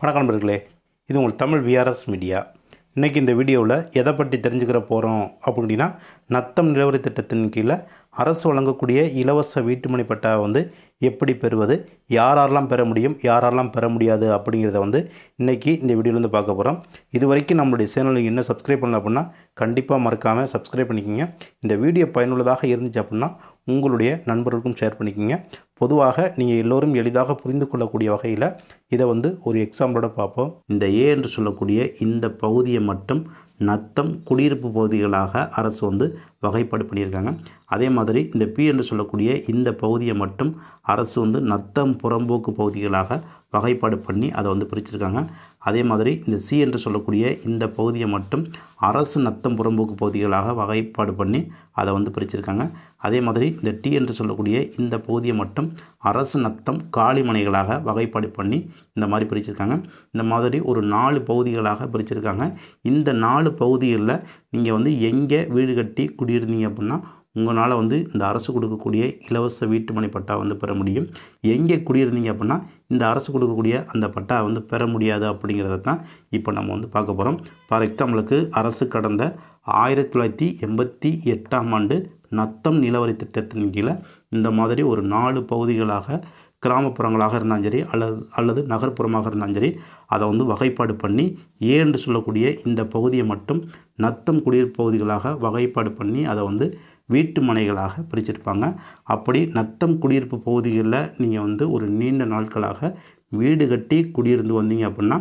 வணக்கம் நண்பர்களே இது உங்கள் தமிழ் விஆர்எஸ் மீடியா இன்றைக்கி இந்த வீடியோவில் எதை பற்றி தெரிஞ்சுக்கிற போகிறோம் அப்படின்னா நத்தம் நிலவரி திட்டத்தின் கீழே அரசு வழங்கக்கூடிய இலவச வீட்டுமனை பட்டா வந்து எப்படி பெறுவது யாரெல்லாம் பெற முடியும் யாரெல்லாம் பெற முடியாது அப்படிங்கிறத வந்து இன்றைக்கி இந்த வீடியோலேருந்து பார்க்க போகிறோம் இது வரைக்கும் நம்மளுடைய சேனலுக்கு இன்னும் சப்ஸ்கிரைப் பண்ணல அப்படின்னா கண்டிப்பாக மறக்காமல் சப்ஸ்கிரைப் பண்ணிக்கோங்க. இந்த வீடியோ பயனுள்ளதாக இருந்துச்சு அப்படின்னா உங்களுடைய நண்பர்களுக்கும் ஷேர் பண்ணிக்கோங்க. பொதுவாக நீங்கள் எல்லோரும் எளிதாக புரிந்து கொள்ளக்கூடிய வகையில் இதை வந்து ஒரு எக்ஸாம்பிளோட பார்ப்போம். இந்த ஏ என்று சொல்லக்கூடிய இந்த பகுதியை மட்டும் நத்தம் குடியிருப்பு பகுதிகளாக அரசு வந்து வகைப்பாடு பண்ணியிருக்காங்க. அதே மாதிரி இந்த பி என்று சொல்லக்கூடிய இந்த பகுதியை மட்டும் அரசு வந்து நத்தம் புறம்போக்கு பகுதிகளாக வகைப்பாடு பண்ணி அதை வந்து பிரிச்சிருக்காங்க. அதே மாதிரி இந்த சி என்று சொல்லக்கூடிய இந்த பகுதியை மட்டும் அரசு நத்தம் புறம்போக்கு பகுதிகளாக வகைப்பாடு பண்ணி அதை வந்து பிரிச்சிருக்காங்க. அதே மாதிரி இந்த டி என்று சொல்லக்கூடிய இந்த பகுதியை மட்டும் அரசு நத்தம் காலிமனைகளாக வகைப்பாடு பண்ணி இந்த மாதிரி பிரிச்சிருக்காங்க. இந்த மாதிரி ஒரு நாலு பகுதிகளாக பிரிச்சிருக்காங்க. இந்த நாலு பகுதிகளில் நீங்கள் வந்து எங்கே வீடு கட்டி குடியிருந்தீங்க அப்படின்னா உங்களால் வந்து இந்த அரசு கொடுக்கக்கூடிய இலவச வீட்டுமனை பட்டா வந்து பெற முடியும். எங்கே குடியிருந்தீங்க அப்படின்னா இந்த அரசு கொடுக்கக்கூடிய அந்த பட்டா வந்து பெற முடியாது அப்படிங்கிறத தான் இப்போ நம்ம வந்து பார்க்க போகிறோம் ஃபார் எக்ஸாம்பிளுக்கு அரசு கடந்த ஆயிரத்தி தொள்ளாயிரத்தி எண்பத்தி எட்டாம் ஆண்டு நத்தம் நிலவரி திட்டத்தின் கீழே இந்த மாதிரி ஒரு நாலு பகுதிகளாக கிராமப்புறங்களாக இருந்தாலும் சரி அல்லது அல்லது நகர்ப்புறமாக இருந்தாலும் சரி அதை வந்து வகைப்பாடு பண்ணி ஏ என்று சொல்லக்கூடிய இந்த பகுதியை மட்டும் நத்தம் குடியிருப்பு பகுதிகளாக வகைப்பாடு பண்ணி அதை வந்து வீட்டு மனைகளாக பிரிச்சிருப்பாங்க. அப்படி நத்தம் குடியிருப்பு பகுதிகளில் நீங்கள் வந்து ஒரு நீண்ட நாட்களாக வீடு கட்டி குடியிருந்து வந்தீங்க அப்படின்னா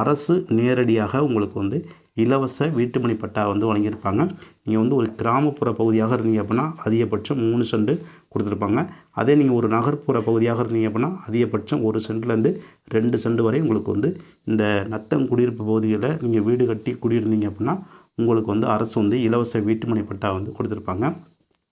அரசு நேரடியாக உங்களுக்கு வந்து இலவச வீட்டுமனை பட்டா வந்து வழங்கியிருப்பாங்க. நீங்கள் வந்து ஒரு கிராமப்புற பகுதியாக இருந்தீங்க அப்படின்னா அதிகபட்சம் மூணு சென்ட் கொடுத்துருப்பாங்க. அதே நீங்கள் ஒரு நகர்ப்புற பகுதியாக இருந்தீங்க அப்படின்னா அதிகபட்சம் ஒரு சென்ட்லேருந்து ரெண்டு சென்ட் வரை உங்களுக்கு வந்து இந்த நத்தம் குடியிருப்பு பகுதியில் நீங்கள் வீடு கட்டி குடியிருந்தீங்க அப்படின்னா உங்களுக்கு வந்து அரசு வந்து இலவச வீட்டுமனை பட்டா வந்து கொடுத்துருப்பாங்க.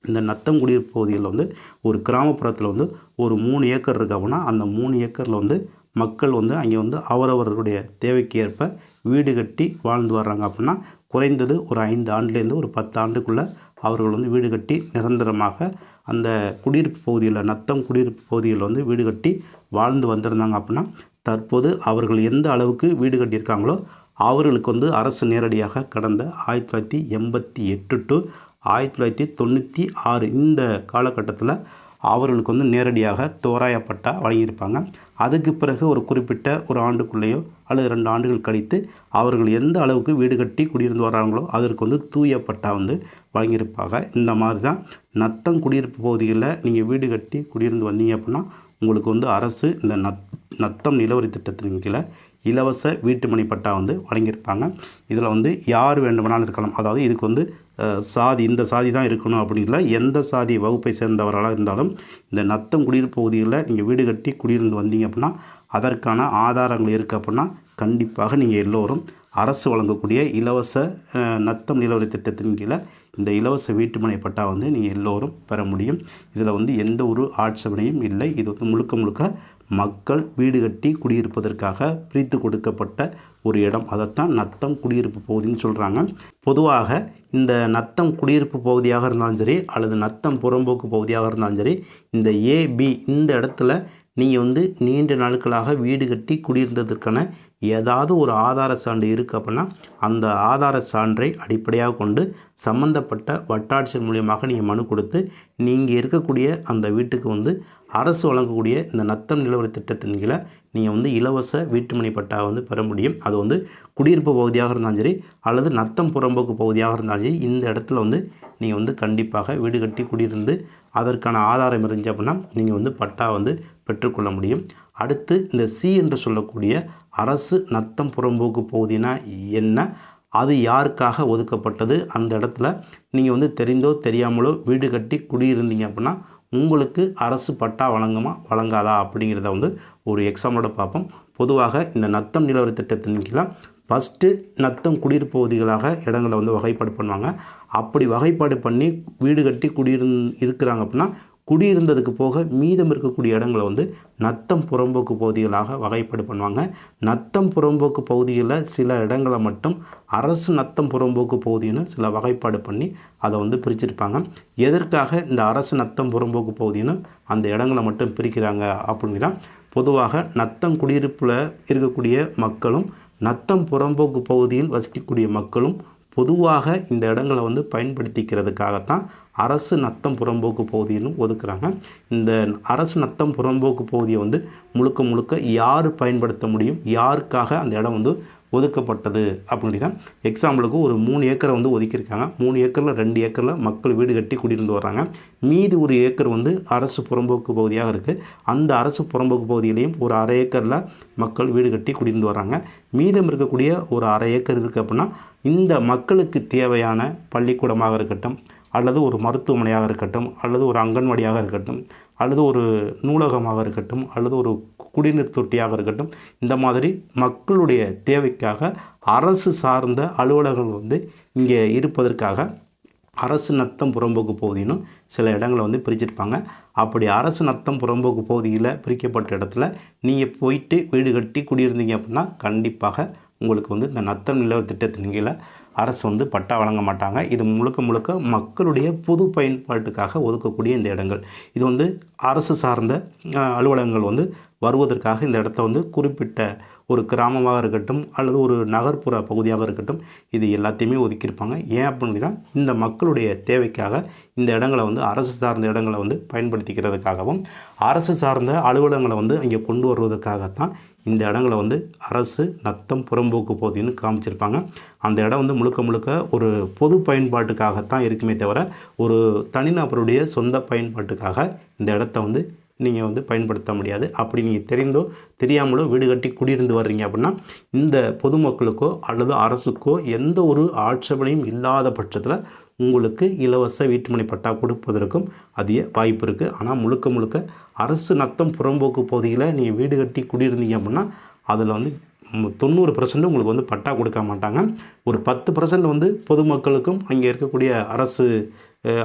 இந்த நத்தம் குடியிருப்பு வந்து ஒரு கிராமப்புறத்தில் வந்து ஒரு மூணு ஏக்கர் இருக்கு அப்படின்னா அந்த மூணு ஏக்கரில் வந்து மக்கள் வந்து அங்கே வந்து அவரவர்களுடைய தேவைக்கு ஏற்ப வீடு கட்டி வாழ்ந்து வர்றாங்க அப்படின்னா குறைந்தது ஒரு ஐந்து ஆண்டுலேருந்து ஒரு பத்து ஆண்டுக்குள்ளே அவர்கள் வந்து வீடு கட்டி நிரந்தரமாக அந்த குடியிருப்பு பகுதியில் நத்தம் குடியிருப்பு பகுதியில் வந்து வீடு கட்டி வாழ்ந்து வந்திருந்தாங்க அப்படின்னா தற்போது அவர்கள் எந்த அளவுக்கு வீடு கட்டியிருக்காங்களோ அவர்களுக்கு வந்து அரசு நேரடியாக கடந்த ஆயிரத்தி தொள்ளாயிரத்தி எண்பத்தி எட்டு டு ஆயிரத்தி தொள்ளாயிரத்தி தொண்ணூற்றி ஆறு இந்த காலகட்டத்தில் அவர்களுக்கு வந்து நேரடியாக தோராயப்பட்டா வழங்கியிருப்பாங்க. அதுக்கு பிறகு ஒரு குறிப்பிட்ட ஒரு ஆண்டுக்குள்ளேயோ அல்லது ரெண்டு ஆண்டுகள் கழித்து அவர்கள் எந்த அளவுக்கு வீடு கட்டி குடியிருந்து வராங்களோ அதற்கு வந்து தூய பட்டா வந்து வழங்கியிருப்பாங்க. இந்த மாதிரி தான் நத்தம் குடியிருப்பு பகுதிகளில் நீங்கள் வீடு கட்டி குடியிருந்து வந்தீங்க அப்படின்னா உங்களுக்கு வந்து அரசு இந்த நத் நத்தம் நிலவரி திட்டத்தின் கீழே இலவச வீட்டுமனை பட்டா வந்து வழங்கியிருப்பாங்க. இதில் வந்து யார் வேண்டுமானாலும் இருக்கலாம். அதாவது இதுக்கு வந்து சாதி இந்த சாதி தான் இருக்கணும் அப்படிங்கிற எந்த சாதி வகுப்பை சேர்ந்தவர்களாக இருந்தாலும் இந்த நத்தம் குடியிருப்பு பகுதிகளில் நீங்கள் வீடு கட்டி குடியிருந்து வந்தீங்க அப்படின்னா அதற்கான ஆதாரங்கள் இருக்குது அப்படின்னா கண்டிப்பாக நீங்கள் எல்லோரும் அரசு வழங்கக்கூடிய இலவச நத்தம் நிலவரி திட்டத்தின் கீழே இந்த இலவச வீட்டுமனை பட்டா வந்து நீங்கள் எல்லோரும் பெற முடியும். இதில் வந்து எந்த ஒரு ஆட்சேபனையும் இல்லை. இது வந்து முழுக்க முழுக்க மக்கள் வீடு கட்டி குடியிருப்பதற்காக பிரித்து கொடுக்கப்பட்ட ஒரு இடம். அதைத்தான் நத்தம் குடியிருப்பு பகுதின்னு சொல்கிறாங்க பொதுவாக இந்த நத்தம் குடியிருப்பு பகுதியாக இருந்தாலும் சரி அல்லது நத்தம் புறம்போக்கு பகுதியாக இருந்தாலும் சரி இந்த ஏபி இந்த இடத்துல நீங்கள் வந்து நீண்ட நாட்களாக வீடு கட்டி குடியிருந்ததற்கான ஏதாவது ஒரு ஆதார சான்று இருக்குது அப்படின்னா அந்த ஆதார சான்றை அடிப்படையாக கொண்டு சம்பந்தப்பட்ட வட்டாட்சியர் மூலியமாக நீங்கள் மனு கொடுத்து நீங்கள் இருக்கக்கூடிய அந்த வீட்டுக்கு வந்து அரசு வழங்கக்கூடிய இந்த நத்தம் நிலவரி திட்டத்தின் கீழே நீங்கள் வந்து இலவச வீட்டுமனை பட்டா வந்து பெற முடியும். அது வந்து குடியிருப்பு பகுதியாக இருந்தாலும் சரி அல்லது நத்தம் புறம்போக்கு பகுதியாக இருந்தாலும் சரி இந்த இடத்துல வந்து நீங்கள் வந்து கண்டிப்பாக வீடு கட்டி குடியிருந்து அதற்கான ஆதாரம் இருந்துச்சு அப்படின்னா நீங்கள் வந்து பட்டா வந்து பெற்றுக்கொள்ள முடியும். அடுத்து இந்த சி என்று சொல்லக்கூடிய அரசு நத்தம் புறம்போக்கு பகுதினா என்ன? அது யாருக்காக ஒதுக்கப்பட்டது? அந்த இடத்துல நீங்கள் வந்து தெரிந்தோ தெரியாமலோ வீடு கட்டி குடியிருந்தீங்க அப்படின்னா உங்களுக்கு அரசு பட்டா வழங்குமா வழங்காதா அப்படிங்கிறத வந்து ஒரு எக்ஸாம்பிளோட பார்ப்போம். பொதுவாக இந்த நத்தம் நிலவரி திட்டத்தின் கீழே ஃபஸ்ட்டு நத்தம் குடியிருப்பு பகுதிகளாக இடங்களை வந்து வகைப்பாடு பண்ணுவாங்க. அப்படி வகைப்பாடு பண்ணி வீடு கட்டி குடியிருந் இருக்கிறாங்க அப்படின்னா குடியிருந்ததுக்கு போக மீதம் இருக்கக்கூடிய இடங்களை வந்து நத்தம் புறம்போக்கு பகுதிகளாக வகைப்பாடு பண்ணுவாங்க. நத்தம் புறம்போக்கு பகுதியில் சில இடங்களை மட்டும் அரசு நத்தம் புறம்போக்கு பகுதின்னு சில வகைப்பாடு பண்ணி அதை வந்து பிரிச்சிருப்பாங்க. எதற்காக இந்த அரசு நத்தம் புறம்போக்கு பகுதின்னு அந்த இடங்களை மட்டும் பிரிக்கிறாங்க அப்படின்னா பொதுவாக நத்தம் குடியிருப்பில் இருக்கக்கூடிய மக்களும் நத்தம் புறம்போக்கு பகுதியில் வசிக்கக்கூடிய மக்களும் பொதுவாக இந்த இடங்களை வந்து பயன்படுத்திக்கிறதுக்காகத்தான் அரசு நத்தம் புறம்போக்கு பகுதியிலும் ஒதுக்குறாங்க. இந்த அரசு நத்தம் புறம்போக்கு பகுதியை வந்து முழுக்க முழுக்க யார் பயன்படுத்த முடியும்? யாருக்காக அந்த இடம் வந்து ஒதுக்கப்பட்டது அப்படின்னா எக்ஸாம்பிளுக்கு ஒரு மூணு ஏக்கரை வந்து ஒதுக்கியிருக்காங்க. மூணு ஏக்கரில் ரெண்டு ஏக்கரில் மக்கள் வீடு கட்டி குடியிருந்து வர்றாங்க. மீதி ஒரு ஏக்கர் வந்து அரசு புறம்போக்கு பகுதியாக இருக்குது அந்த அரசு புறம்போக்கு பகுதியிலையும் ஒரு அரை ஏக்கரில் மக்கள் வீடு கட்டி குடியிருந்து வர்றாங்க. மீதம் இருக்கக்கூடிய ஒரு அரை ஏக்கர் இருக்குது அப்படின்னா இந்த மக்களுக்கு தேவையான பள்ளிக்கூடமாக இருக்கட்டும் அல்லது ஒரு மருத்துவமனையாக இருக்கட்டும் அல்லது ஒரு அங்கன்வாடியாக இருக்கட்டும் அல்லது ஒரு நூலகமாக இருக்கட்டும் அல்லது ஒரு குடிநீர் தொட்டியாக இருக்கட்டும் இந்த மாதிரி மக்களுடைய தேவைக்காக அரசு சார்ந்த அலுவலகங்கள் வந்து இங்கே இருப்பதற்காக அரசு நத்தம் புறம்போக்கு பகுதியினும் சில இடங்களை வந்து பிரிச்சிருப்பாங்க. அப்படி அரசு நத்தம் புறம்போக்கு பகுதியில் பிரிக்கப்பட்ட இடத்துல நீங்கள் போயிட்டு வீடு கட்டி குடியிருந்தீங்க அப்படின்னா கண்டிப்பாக உங்களுக்கு வந்து இந்த நத்தம் நிலவ திட்டத்தின் கீழே அரசு வந்து பட்டா வழங்க மாட்டாங்க. இது முழுக்க முழுக்க மக்களுடைய பொது பயன்பாட்டுக்காக ஒதுக்கக்கூடிய இந்த இடங்கள். இது வந்து அரசு சார்ந்த அலுவலகங்கள் வந்து வருவதற்காக இந்த இடத்த வந்து குறிப்பிட்ட ஒரு கிராமமாக இருக்கட்டும் அல்லது ஒரு நகர்ப்புற பகுதியாக இருக்கட்டும் இது எல்லாத்தையுமே ஒதுக்கியிருப்பாங்க. ஏன் அப்படின்னா இந்த மக்களுடைய தேவைக்காக இந்த இடங்களை வந்து அரசு சார்ந்த இடங்களை வந்து பயன்படுத்திக்கிறதுக்காகவும் அரசு சார்ந்த அலுவலகங்களை வந்து இங்கே கொண்டு வருவதற்காகத்தான் இந்த இடங்களை வந்து அரசு நத்தம் புறம்போக்கு பகுதின்னு காமிச்சிருப்பாங்க. அந்த இடம் வந்து முழுக்க முழுக்க ஒரு பொது பயன்பாட்டுக்காகத்தான் இருக்குமே தவிர ஒரு தனிநபருடைய சொந்த பயன்பாட்டுக்காக இந்த இடத்த வந்து நீங்கள் வந்து பயன்படுத்த முடியாது. அப்படி நீங்கள் தெரிந்தோ தெரியாமலோ வீடு கட்டி குடியிருந்து வர்றீங்க அப்படின்னா இந்த பொதுமக்களுக்கோ அல்லது அரசுக்கோ எந்த ஒரு ஆட்சேபனையும் இல்லாத பட்சத்தில் உங்களுக்கு இலவச வீட்டுமனை பட்டா கொடுப்பதற்கும் அதிக வாய்ப்பு இருக்குது ஆனால் முழுக்க முழுக்க அரசு நத்தம் புறம்போக்கு பகுதியில் நீங்கள் வீடு கட்டி குடியிருந்தீங்க அப்படின்னா அதில் வந்து தொண்ணூறு பர்சன்ட் உங்களுக்கு வந்து பட்டா கொடுக்க மாட்டாங்க. ஒரு பத்து பர்சன்ட் வந்து பொதுமக்களுக்கும் அங்கே இருக்கக்கூடிய அரசு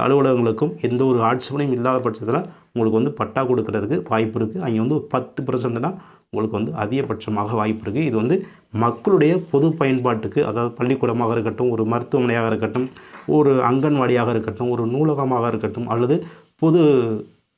அலுவலகங்களுக்கும் எந்த ஒரு ஆட்சேபனையும் இல்லாத பட்சத்தில் உங்களுக்கு வந்து பட்டா கொடுக்கறதுக்கு வாய்ப்பு இருக்குது அங்கே வந்து ஒரு பத்து பர்சன்ட் தான் உங்களுக்கு வந்து அதிகபட்சமாக வாய்ப்பு இருக்குது இது வந்து மக்களுடைய பொது பயன்பாட்டுக்கு அதாவது பள்ளிக்கூடமாக இருக்கட்டும் ஒரு மருத்துவமனையாக இருக்கட்டும் ஒரு அங்கன்வாடியாக இருக்கட்டும் ஒரு நூலகமாக இருக்கட்டும் அல்லது பொது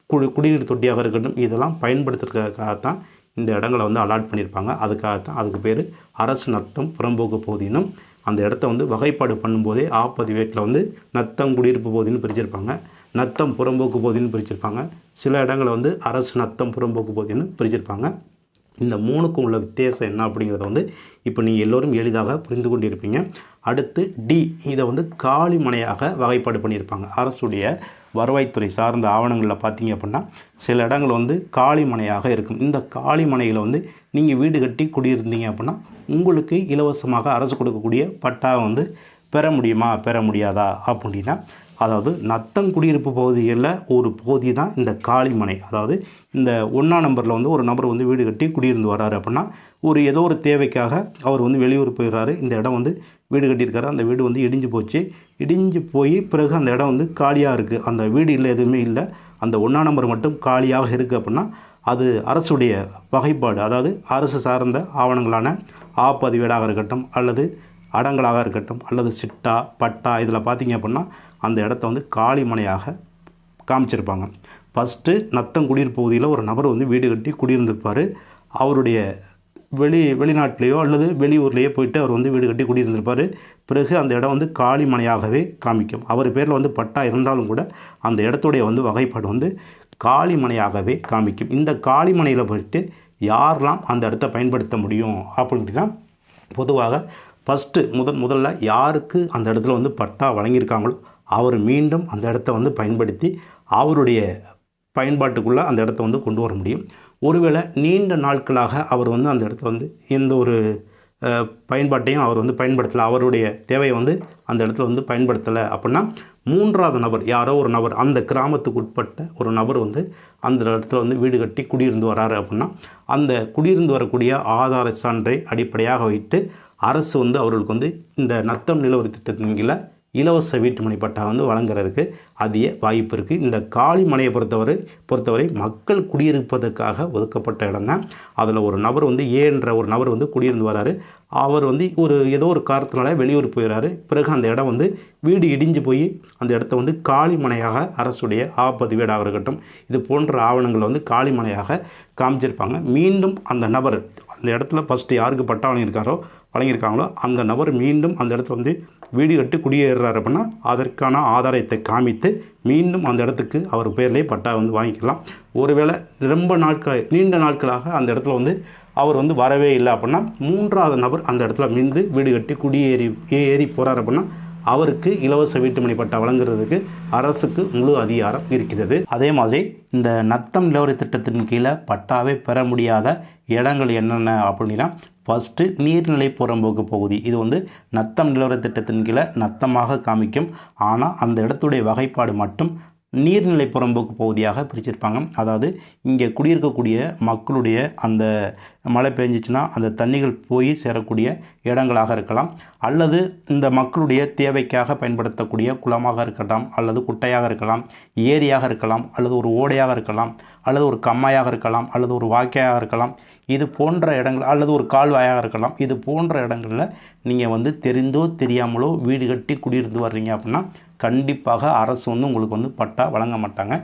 குடி குடிநீர் தொட்டியாக இருக்கட்டும் இதெல்லாம் பயன்படுத்துறதுக்காகத்தான் இந்த இடங்களை வந்து அலாட் பண்ணியிருப்பாங்க. அதுக்காகத்தான் அதுக்கு பேர் அரசு நத்தம் புறம்போக்கு பகுதியினும் அந்த இடத்த வந்து வகைப்பாடு பண்ணும்போதே ஆ வந்து நத்தம் குடியிருப்பு பகுதின்னு பிரிச்சிருப்பாங்க. நத்தம் புறம்போக்கு பகுதின்னு பிரிச்சிருப்பாங்க. சில இடங்களை வந்து அரசு நத்தம் புறம்போக்கு பகுதின்னு பிரிச்சிருப்பாங்க. இந்த மூணுக்கும் உள்ள வித்தியாசம் என்ன அப்படிங்கிறத வந்து இப்போ நீங்கள் எல்லோரும் எளிதாக புரிந்து கொண்டிருப்பீங்க. அடுத்து டி. இதை வந்து காலிமனையாக வகைப்பாடு பண்ணியிருப்பாங்க. அரசுடைய வருவாய்த்துறை சார்ந்த ஆவணங்களில் பார்த்தீங்க அப்படின்னா சில இடங்கள் வந்து காலிமனையாக இருக்கும். இந்த காலிமனையில் வந்து நீங்கள் வீடு கட்டி குடியிருந்தீங்க அப்படின்னா உங்களுக்கு இலவசமாக அரசு கொடுக்கக்கூடிய பட்டா வந்து பெற முடியுமா? பெற முடியாதா? அப்படின்னா அதாவது நத்தம் குடியிருப்பு பகுதிகளில் ஒரு பகுதி தான் இந்த காளிமனை. அதாவது இந்த ஒன்றா நம்பரில் வந்து ஒரு நபர் வந்து வீடு கட்டி குடியிருந்து வராரு அப்படின்னா ஒரு ஏதோ ஒரு தேவைக்காக அவர் வந்து வெளியூர் போயிடுறாரு. இந்த இடம் வந்து வீடு கட்டியிருக்காரு. அந்த வீடு வந்து இடிஞ்சு போச்சு. இடிஞ்சு போய் பிறகு அந்த இடம் வந்து காலியாக இருக்குது அந்த வீடு இல்லை எதுவுமே இல்லை. அந்த ஒன்றா நம்பர் மட்டும் காலியாக இருக்குது அப்படின்னா அது அரசுடைய வகைப்பாடு. அதாவது அரசு சார்ந்த ஆவணங்களான ஆ பதிவேடாக இருக்கட்டும் அல்லது அடங்கலாக இருக்கட்டும் அல்லது சிட்டா பட்டா இதில் பார்த்தீங்க அப்படின்னா அந்த இடத்த வந்து காளிமனையாக காமிச்சிருப்பாங்க. ஃபஸ்ட்டு நத்தம் பகுதியில் ஒரு நபர் வந்து வீடு கட்டி குடியிருந்திருப்பார். அவருடைய வெளி வெளிநாட்டிலேயோ அல்லது வெளியூர்லேயோ போயிட்டு அவர் வந்து வீடு கட்டி குடியிருந்திருப்பார். பிறகு அந்த இடம் வந்து காளிமனையாகவே காமிக்கும். அவர் பேரில் வந்து பட்டா இருந்தாலும் கூட அந்த இடத்துடைய வந்து வகைப்பாடு வந்து காளிமனையாகவே காமிக்கும். இந்த காளிமனையில் போயிட்டு யாரெல்லாம் அந்த இடத்த பயன்படுத்த முடியும் அப்படின்னா பொதுவாக ஃபஸ்ட்டு முதன் முதல்ல யாருக்கு அந்த இடத்துல வந்து பட்டா வழங்கியிருக்காங்களோ அவர் மீண்டும் அந்த இடத்த வந்து பயன்படுத்தி அவருடைய பயன்பாட்டுக்குள்ளே அந்த இடத்த வந்து கொண்டு வர முடியும். ஒருவேளை நீண்ட நாட்களாக அவர் வந்து அந்த இடத்துல வந்து எந்த ஒரு பயன்பாட்டையும் அவர் வந்து பயன்படுத்தலை. அவருடைய தேவையை வந்து அந்த இடத்துல வந்து பயன்படுத்தலை அப்படின்னா மூன்றாவது நபர் யாரோ ஒரு நபர் அந்த கிராமத்துக்கு உட்பட்ட ஒரு நபர் வந்து அந்த இடத்துல வந்து வீடு கட்டி குடியிருந்து வராரு அப்படின்னா அந்த குடியிருந்து வரக்கூடிய ஆதார சான்றை அடிப்படையாக வைத்து அரசு வந்து அவர்களுக்கு வந்து இந்த நத்தம் நிலவரி திட்டத்தின் கீழே இலவச வீட்டுமனை பட்டா வந்து வழங்குறதுக்கு அதிக வாய்ப்பு இருக்குது இந்த காலி பொறுத்தவரை பொறுத்தவரை மக்கள் குடியிருப்பதற்காக ஒதுக்கப்பட்ட இடம் தான் அதில் ஒரு நபர் வந்து ஏ என்ற ஒரு நபர் வந்து குடியிருந்து வராரு. அவர் வந்து ஒரு ஏதோ ஒரு காரணத்தினால வெளியூர் போயிடறாரு பிறகு அந்த இடம் வந்து வீடு இடிஞ்சு போய் அந்த இடத்த வந்து காளிமனையாக அரசுடைய ஆப்பதிவேடாக இருக்கட்டும். இது போன்ற ஆவணங்களை வந்து காளிமனையாக காமிச்சிருப்பாங்க. மீண்டும் அந்த நபர் அந்த இடத்துல ஃபஸ்ட்டு யாருக்கு பட்டா வழங்கியிருக்காரோ வழங்கியிருக்காங்களோ அந்த நபர் மீண்டும் அந்த இடத்துல வந்து வீடு கட்டி குடியேறுறாரு அப்படின்னா அதற்கான ஆதாரத்தை காமித்து மீண்டும் அந்த இடத்துக்கு அவர் பேர்லேயே பட்டா வந்து வாங்கிக்கலாம். ஒருவேளை ரொம்ப நாட்கள் நீண்ட நாட்களாக அந்த இடத்துல வந்து அவர் வந்து வரவே இல்லை அப்படின்னா மூன்றாவது நபர் அந்த இடத்துல மிந்து வீடு கட்டி குடியேறி ஏறி போகிறார் அப்படின்னா அவருக்கு இலவச வீட்டுமனை பட்டா வழங்குறதுக்கு அரசுக்கு முழு அதிகாரம் இருக்கிறது. அதே மாதிரி இந்த நத்தம் நிலவரி திட்டத்தின் கீழே பட்டாவே பெற முடியாத இடங்கள் என்னென்ன அப்படின்னா ஃபஸ்ட்டு நீர்நிலை புறம்போக்கு பகுதி. இது வந்து நத்தம் நிலவரி திட்டத்தின் கீழே நத்தமாக காமிக்கும். ஆனால் அந்த இடத்துடைய வகைப்பாடு மட்டும் நீர்நிலை புறம்போக்கு பகுதியாக பிரிச்சிருப்பாங்க. அதாவது இங்கே குடியிருக்கக்கூடிய மக்களுடைய அந்த மழை பெஞ்சிச்சுன்னா அந்த தண்ணிகள் போய் சேரக்கூடிய இடங்களாக இருக்கலாம். அல்லது இந்த மக்களுடைய தேவைக்காக பயன்படுத்தக்கூடிய குளமாக இருக்கலாம் அல்லது குட்டையாக இருக்கலாம் ஏரியாக இருக்கலாம் அல்லது ஒரு ஓடையாக இருக்கலாம் அல்லது ஒரு கம்மாயாக இருக்கலாம் அல்லது ஒரு வாக்கையாக இருக்கலாம். இது போன்ற இடங்கள் அல்லது ஒரு கால்வாயாக இருக்கலாம். இது போன்ற இடங்களில் நீங்கள் வந்து தெரிந்தோ தெரியாமலோ வீடு கட்டி குடியிருந்து வர்றீங்க அப்படின்னா கண்டிப்பாக அரசு வந்து உங்களுக்கு வந்து பட்டா வழங்க மாட்டாங்க.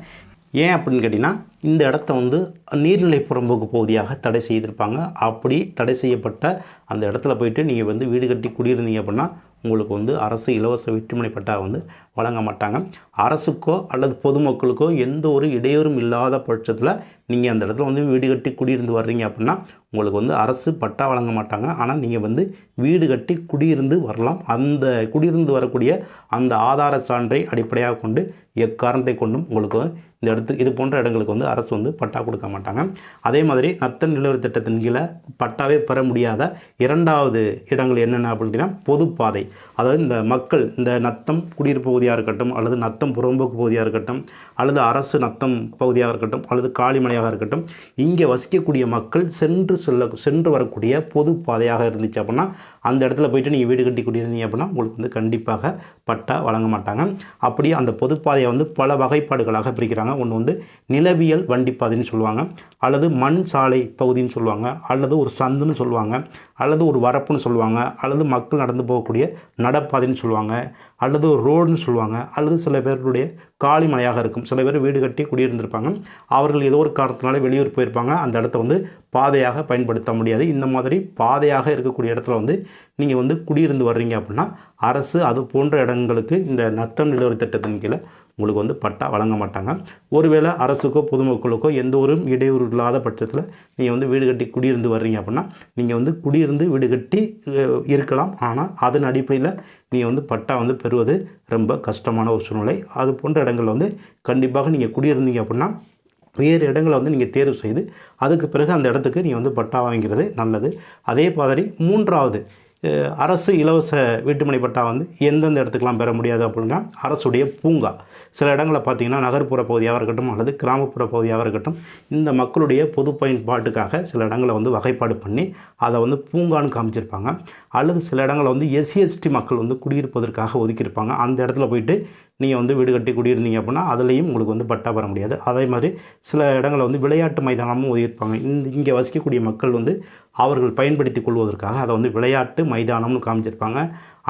ஏன் அப்படின்னு கேட்டிங்கன்னா இந்த இடத்த வந்து நீர்நிலை புறம்போக்கு பகுதியாக தடை செய்திருப்பாங்க. அப்படி தடை செய்யப்பட்ட அந்த இடத்துல போயிட்டு நீங்கள் வந்து வீடு கட்டி குடியிருந்தீங்க அப்படின்னா உங்களுக்கு வந்து அரசு இலவச வீட்டுமனை பட்டா வந்து வழங்க மாட்டாங்க அரசுக்கோ அல்லது பொதுமக்களுக்கோ எந்த ஒரு இடையூறும் இல்லாத பட்சத்தில் நீங்கள் அந்த இடத்துல வந்து வீடு கட்டி குடியிருந்து வர்றீங்க அப்படின்னா உங்களுக்கு வந்து அரசு பட்டா வழங்க மாட்டாங்க. ஆனால் நீங்கள் வந்து வீடு கட்டி குடியிருந்து வரலாம். அந்த குடியிருந்து வரக்கூடிய அந்த ஆதார சான்றை அடிப்படையாக கொண்டு எக்காரணத்தை கொண்டும் உங்களுக்கு இந்த இடத்துக்கு இது போன்ற இடங்களுக்கு வந்து அரசு வந்து பட்டா கொடுக்க மாட்டாங்க. அதே மாதிரி நத்த நிலவரி திட்டத்தின் கீழே பட்டாவே பெற முடியாத இரண்டாவது இடங்கள் என்னென்ன அப்படின்னா பொதுப்பாதை அதாவது இந்த மக்கள் இந்த நத்தம் குடியிருப்பு பகுதியாக இருக்கட்டும் அல்லது நத்தம் புறம்போக்கு பகுதியாக இருக்கட்டும் அல்லது அரசு நத்தம் பகுதியாக இருக்கட்டும் அல்லது காளிமலையாக இருக்கட்டும் இங்கே வசிக்கக்கூடிய மக்கள் சென்று செல்ல சென்று வரக்கூடிய பொது பாதையாக இருந்துச்சு அப்படின்னா அந்த இடத்துல போயிட்டு நீங்கள் வீடு கட்டி குடியிருந்தீங்க அப்படின்னா உங்களுக்கு வந்து கண்டிப்பாக பட்டா வழங்க மாட்டாங்க. அப்படியே அந்த பொதுப்பாதையை வந்து பல வகைப்பாடுகளாக பிரிக்கிறாங்க. ஒன்று வந்து நிலவியல் வண்டிப்பாதைன்னு சொல்லுவாங்க. அல்லது மண் சாலை பகுதின்னு சொல்லுவாங்க. அல்லது ஒரு சந்துன்னு சொல்லுவாங்க. அல்லது ஒரு வரப்புன்னு சொல்லுவாங்க அல்லது மக்கள் நடந்து போகக்கூடிய நடப்பாதைன்னு சொல்லுவாங்க. அல்லது ஒரு ரோடுன்னு சொல்லுவாங்க அல்லது சில பேருடைய காலிமலையாக இருக்கும். சில பேர் வீடு கட்டி குடியிருந்திருப்பாங்க. அவர்கள் ஏதோ ஒரு காரணத்தினால வெளியூர் போயிருப்பாங்க. அந்த இடத்த வந்து பாதையாக பயன்படுத்த முடியாது. இந்த மாதிரி பாதையாக இருக்கக்கூடிய இடத்துல வந்து நீங்கள் வந்து குடியிருந்து வர்றீங்க அப்படின்னா அரசு அது போன்ற இடங்களுக்கு இந்த நத்தம் நிலவரி திட்டத்தின் கீழே உங்களுக்கு வந்து பட்டா வழங்க மாட்டாங்க. ஒருவேளை அரசுக்கோ பொதுமக்களுக்கோ எந்த ஒரு இடையூறு இல்லாத பட்சத்தில் நீங்கள் வந்து வீடு கட்டி குடியிருந்து வர்றீங்க அப்படின்னா நீங்கள் வந்து குடியிருந்து வீடு கட்டி இருக்கலாம். ஆனால் அதன் அடிப்படையில் நீங்கள் வந்து பட்டா வந்து பெறுவது ரொம்ப கஷ்டமான ஒரு சூழ்நிலை. அது போன்ற இடங்களில் வந்து கண்டிப்பாக நீங்கள் குடியிருந்தீங்க அப்படின்னா வேறு இடங்களை வந்து நீங்கள் தேர்வு செய்து அதுக்கு பிறகு அந்த இடத்துக்கு நீங்கள் வந்து பட்டா வாங்கிறது நல்லது. அதே மாதிரி மூன்றாவது அரசு இலவச வீட்டுமனை பட்டா வந்து எந்தெந்த இடத்துக்கெலாம் பெற முடியாது அப்படின்னா அரசுடைய பூங்கா. சில இடங்களில் பார்த்தீங்கன்னா நகர்ப்புற பகுதியாக இருக்கட்டும் அல்லது கிராமப்புற பகுதியாக இருக்கட்டும் இந்த மக்களுடைய பொது பயன்பாட்டுக்காக சில இடங்களை வந்து வகைப்பாடு பண்ணி அதை வந்து பூங்கான்னு காமிச்சிருப்பாங்க. அல்லது சில இடங்களில் வந்து எஸ்சிஎஸ்டி மக்கள் வந்து குடியிருப்பதற்காக ஒதுக்கியிருப்பாங்க. அந்த இடத்துல போயிட்டு நீங்கள் வந்து வீடு கட்டி குடியிருந்தீங்க அப்படின்னா அதுலேயும் உங்களுக்கு வந்து பட்டா பெற முடியாது. அதே மாதிரி சில இடங்களில் வந்து விளையாட்டு மைதானமும் ஒதுக்கியிருப்பாங்க. இந்த இங்கே வசிக்கக்கூடிய மக்கள் வந்து அவர்கள் பயன்படுத்தி கொள்வதற்காக அதை வந்து விளையாட்டு மைதானம்னு காமிச்சிருப்பாங்க.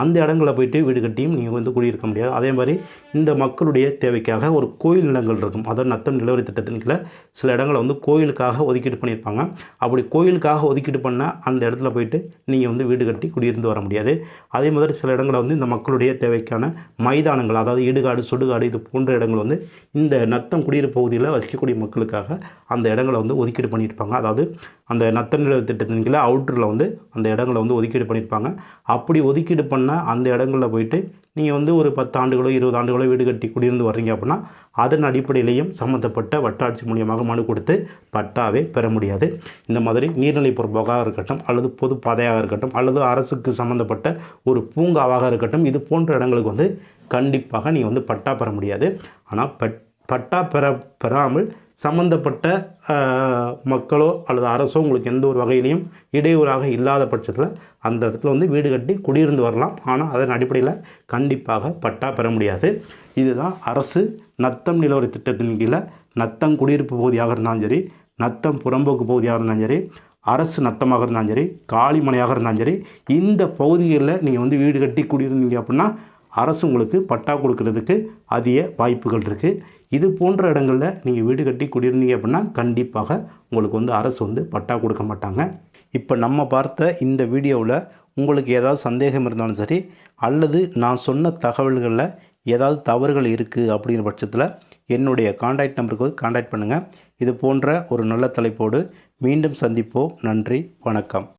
அந்த இடங்களில் போயிட்டு வீடு கட்டியும் நீங்கள் வந்து குடியிருக்க முடியாது. அதே மாதிரி இந்த மக்களுடைய தேவைக்காக ஒரு கோயில் நிலங்கள் இருக்கும். அதாவது நத்தம் நிலவரி திட்டத்தின் கீழே சில இடங்களை வந்து கோயிலுக்காக ஒதுக்கீடு பண்ணியிருப்பாங்க. அப்படி கோயிலுக்காக ஒதுக்கீடு பண்ணால் அந்த இடத்துல போயிட்டு நீங்கள் வந்து வீடு கட்டி குடியிருந்து வர முடியாது. அதே மாதிரி சில இடங்களை வந்து இந்த மக்களுடைய தேவைக்கான மைதானங்கள் அதாவது இடுகாடு சுடுகாடு இது போன்ற இடங்கள் வந்து இந்த நத்தம் குடியிருப்பு பகுதியில் வசிக்கக்கூடிய மக்களுக்காக அந்த இடங்களை வந்து ஒதுக்கீடு பண்ணியிருப்பாங்க. அதாவது அந்த நத்தம் திட்டத்தின் கீழே அவுட்டரில் வந்து அந்த இடங்களை வந்து ஒதுக்கீடு பண்ணியிருப்பாங்க. அப்படி ஒதுக்கீடு பண்ண அந்த இடங்களில் போயிட்டு நீங்கள் வந்து ஒரு பத்து ஆண்டுகளோ இருபது ஆண்டுகளோ வீடு கட்டி குடியிருந்து வர்றீங்க அப்படின்னா அதன் அடிப்படையிலையும் சம்மந்தப்பட்ட வட்டாட்சி மூலியமாக மனு கொடுத்து பட்டாவே பெற முடியாது. இந்த மாதிரி நீர்நிலை பொறுப்பாக இருக்கட்டும் அல்லது பொது பாதையாக இருக்கட்டும் அல்லது அரசுக்கு சம்மந்தப்பட்ட ஒரு பூங்காவாக இருக்கட்டும் இது போன்ற இடங்களுக்கு வந்து கண்டிப்பாக நீங்கள் வந்து பட்டா பெற முடியாது. ஆனால் பட் பட்டா பெற பெறாமல் சம்மந்தப்பட்ட மக்களோ அல்லது அரசோ உங்களுக்கு எந்த ஒரு வகையிலையும் இடையூறாக இல்லாத பட்சத்தில் அந்த இடத்துல வந்து வீடு கட்டி குடியிருந்து வரலாம். ஆனால் அதன் அடிப்படையில் கண்டிப்பாக பட்டா பெற முடியாது. இதுதான் அரசு நத்தம் நிலவரி திட்டத்தின் கீழே நத்தம் குடியிருப்பு பகுதியாக இருந்தாலும் சரி நத்தம் புறம்போக்கு பகுதியாக இருந்தாலும் சரி அரசு நத்தமாக இருந்தாலும் சரி காலிமனையாக இருந்தாலும் சரி இந்த பகுதிகளில் நீங்கள் வந்து வீடு கட்டி குடியிருந்தீங்க அப்படின்னா அரசு உங்களுக்கு பட்டா கொடுக்கறதுக்கு அதிக வாய்ப்புகள் இருக்குது இது போன்ற இடங்களில் நீங்கள் வீடு கட்டி குடியிருந்தீங்க அப்படின்னா கண்டிப்பாக உங்களுக்கு வந்து அரசு வந்து பட்டா கொடுக்க மாட்டாங்க. இப்போ நம்ம பார்த்த இந்த வீடியோவில் உங்களுக்கு ஏதாவது சந்தேகம் இருந்தாலும் சரி அல்லது நான் சொன்ன தகவல்களில் ஏதாவது தவறுகள் இருக்குது அப்படிங்கிற பட்சத்தில் என்னுடைய காண்டாக்ட் நம்பருக்கு வந்து காண்டாக்ட் பண்ணுங்கள் இது போன்ற ஒரு நல்ல தலைப்போடு மீண்டும் சந்திப்போம். நன்றி வணக்கம்.